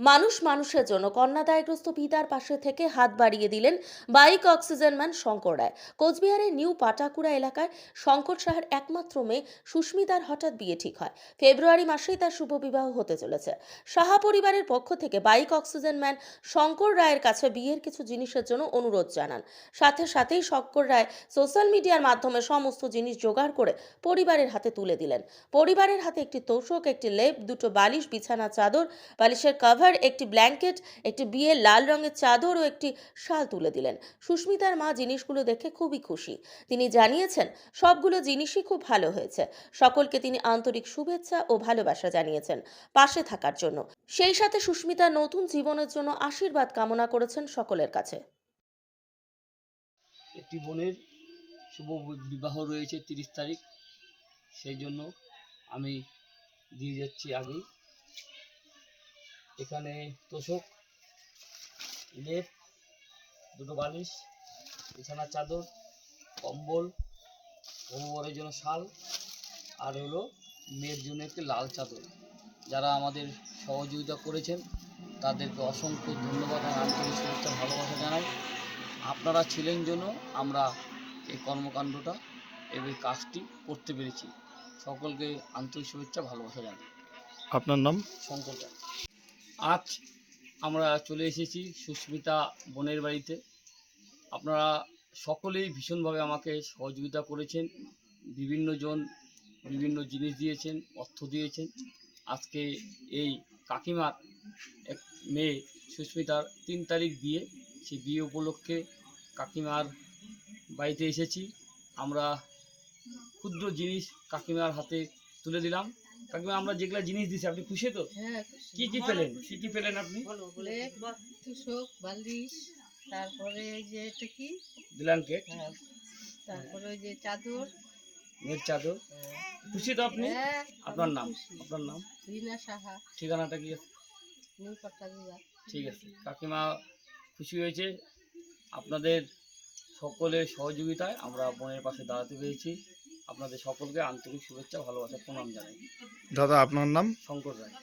মানুষ মানুষের জন্য কন্যাদায়গ্রস্ত পিতার পাশে থেকে হাত বাড়িয়ে দিলেন bike oxygen man Shankar Roy. কোচবিহারের নিউ পাটাকুড়া এলাকায় শঙ্কর সাহার একমাত্র মেয়ে সুস্মিতার হঠাৎ বিয়ে ঠিক হয়। ফেব্রুয়ারি মাসেই তার শুভ বিবাহ হতে চলেছে। সাহা পরিবারের পক্ষ থেকে বাইক অক্সিজেন ম্যান শঙ্কর রায়ের কাছে বিয়ের কিছু জিনিসের জন্য অনুরোধ জানান। সাথে সাথেই শঙ্কর রায় সোশ্যাল মিডিয়ার মাধ্যমে সমস্ত জিনিস জোগাড় করে পরিবারের হাতে তুলে দিলেন। পরিবারের হাতে একটি তোষক, একটি লেপ, দুটো বালিশ, বিছানা, চাদর, বালিশের কভার একটি ব্ল্যাঙ্কেট একটি বিয়ের লাল রঙের চাদর ও একটি শাল তুলে দিলেন। সুস্মিতার মা জিনিসগুলো দেখে খুবই খুশি। তিনি জানিয়েছেন, সবগুলো জিনিসই খুব ভালো হয়েছে। সকলকে তিনি আন্তরিক শুভেচ্ছা ও ভালোবাসা জানিয়েছেন পাশে থাকার জন্য। সেই সাথে সুস্মিতার নতুন জীবনের জন্য আশীর্বাদ কামনা করেছেন সকলের কাছে। একটি বোনের শুভ বিবাহ রয়েছে তিরিশ তারিখ। সেই জন্য আমি দিয়ে যাচ্ছি আগেই। এখানে তোষক লেপ দুটো বালিশ বিছানার চাদর কম্বল বরের জন্য শাল আর হলো মেয়ের জন্য একটি লাল চাদর। যারা আমাদের সহযোগিতা করেছেন তাদেরকে অসংখ্য ধন্যবাদ আর আন্তরিক শুভেচ্ছা ভালোবাসা জানাই। আপনারা ছিলেন জন্য আমরা এই কর্মকাণ্ডটা এবং এই কাজটি করতে পেরেছি। সকলকে আন্তরিক শুভেচ্ছা ভালোবাসা জানাই। আপনার নাম? শঙ্কর। আজ আমরা চলে এসেছি সুস্মিতা বোনের বাড়িতে। আপনারা সকলেই ভীষণভাবে আমাকে সহযোগিতা করেছেন, বিভিন্ন জন বিভিন্ন জিনিস দিয়েছেন, অর্থ দিয়েছেন। আজকে এই কাকিমার এক মেয়ে সুস্মিতার তিন তারিখ বিয়ে, সেই বিয়ে উপলক্ষে কাকিমার বাড়িতে এসেছি। আমরা ক্ষুদ্র জিনিস কাকিমার হাতে তুলে দিলাম। কাকিমা আমরা যেগুলো জিনিস দিচ্ছি আপনি খুশি তো? হ্যাঁ কি কি পেলেন কি কি পেলেন আপনি? তুষক বালিশ তারপরে ওই যে এটা কি? ব্ল্যাঙ্কেট। হ্যাঁ, তারপরে ওই যে চাদর। মেয়ের চাদর। খুশি তো আপনি? হ্যাঁ, আপনার নাম? আপনার নাম? রিনা সাহা। ঠিকানাটা কি আছে? ঠিক আছে। কাকিমা খুশি হয়েছে। আপনাদের সকলের সহযোগিতায় আমরা বোনের পাশে দাঁড়াতে পেরেছি। আপনাদের সকলকে আন্তরিক শুভেচ্ছা ভালোবাসা প্রণাম জানাই। দাদা আপনার নাম? শঙ্কর রায়।